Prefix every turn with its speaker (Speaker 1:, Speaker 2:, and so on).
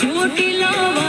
Speaker 1: છૂટી લાવા